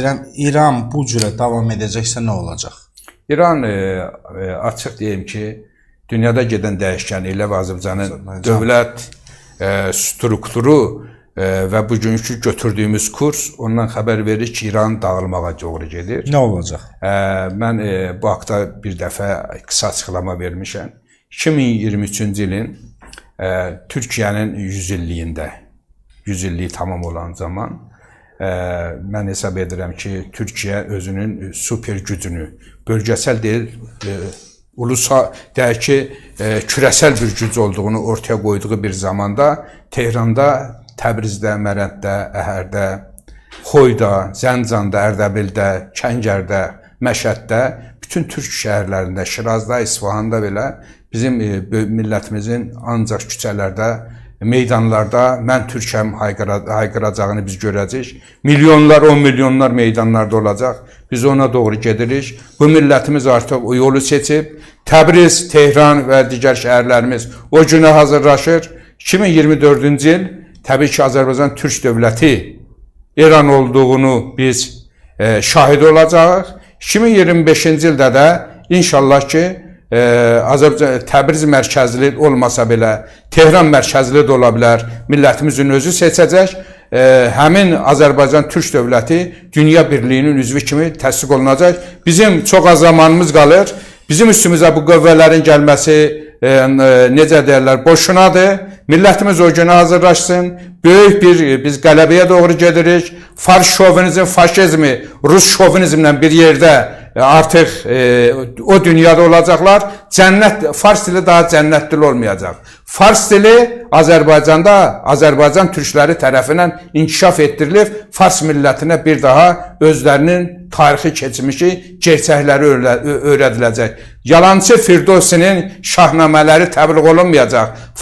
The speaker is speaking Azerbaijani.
İran, İran bu cürə davam edəcəksə nə olacaq? İran e, e, açıq deyim ki, dünyada gedən dəyişkənliklə və Azərbaycanın Azərbaycan. dövlət e, strukturu e, və bugünkü götürdüyümüz kurs ondan xəbər verir ki, İran dağılmağa doğru gedir. Nə olacaq? Ə, mən e, bu haqda bir dəfə qısa açıqlama vermişəm. 2023-cü ilin ə, Türkiyənin 100 illiyində 100 illiyi tamam olan zaman mən hesab edirəm ki, Türkiyə özünün super gücünü bölgəsəl deyil, ə, ulusal deyək ki, ə, kürəsəl bir güc olduğunu ortaya qoyduğu bir zamanda Tehranda, Təbrizdə, Mərənddə, Əhərdə, Xoyda, Zəncanda, Ərdəbildə, Kəngərdə, Məşəddə, bütün türk şəhərlərində, Şirazda, İsfahanda belə bizim e, millətimizin ancaq küçələrdə, meydanlarda mən türkəm hayqıra- hayqıracağını biz görəcəyik. Milyonlar, 10 milyonlar meydanlarda olacaq. Biz ona doğru gedirik. Bu millətimiz artıq o yolu seçib. Təbriz, Tehran və digər şəhərlərimiz o günə hazırlaşır. 2024-cü il təbii ki, Azərbaycan türk dövləti İran olduğunu biz e, şahid olacağıq. 2025-ci ildə də inşallah ki, Azərbaycan Təbriz mərkəzli olmasa belə Tehran mərkəzli də ola bilər. Millətimizin özü seçəcək. E, həmin Azərbaycan Türk dövləti dünya birliyinin üzvü kimi təsdiq olunacaq. Bizim çox az zamanımız qalır. Bizim üstümüzə bu qüvvələrin gəlməsi e, n- necə deyirlər, boşunadır. Millətimiz o günə hazırlaşsın. Böyük bir e, biz qələbəyə doğru gedirik. Fars şovinizm, faşizmi, Rus şovinizmlə bir yerdə e, artıq e, o dünyada olacaqlar. Cənnət Fars dili daha cənnət dili olmayacaq. Fars dili Azərbaycanda Azərbaycan türkləri tərəfindən inkişaf etdirilib. Fars millətinə bir daha özlərinin tarixi keçmişi, gerçəkləri öyrə- öyrədiləcək. Yalançı Firdosinin şahnamələri təbliğ olunmayacaq.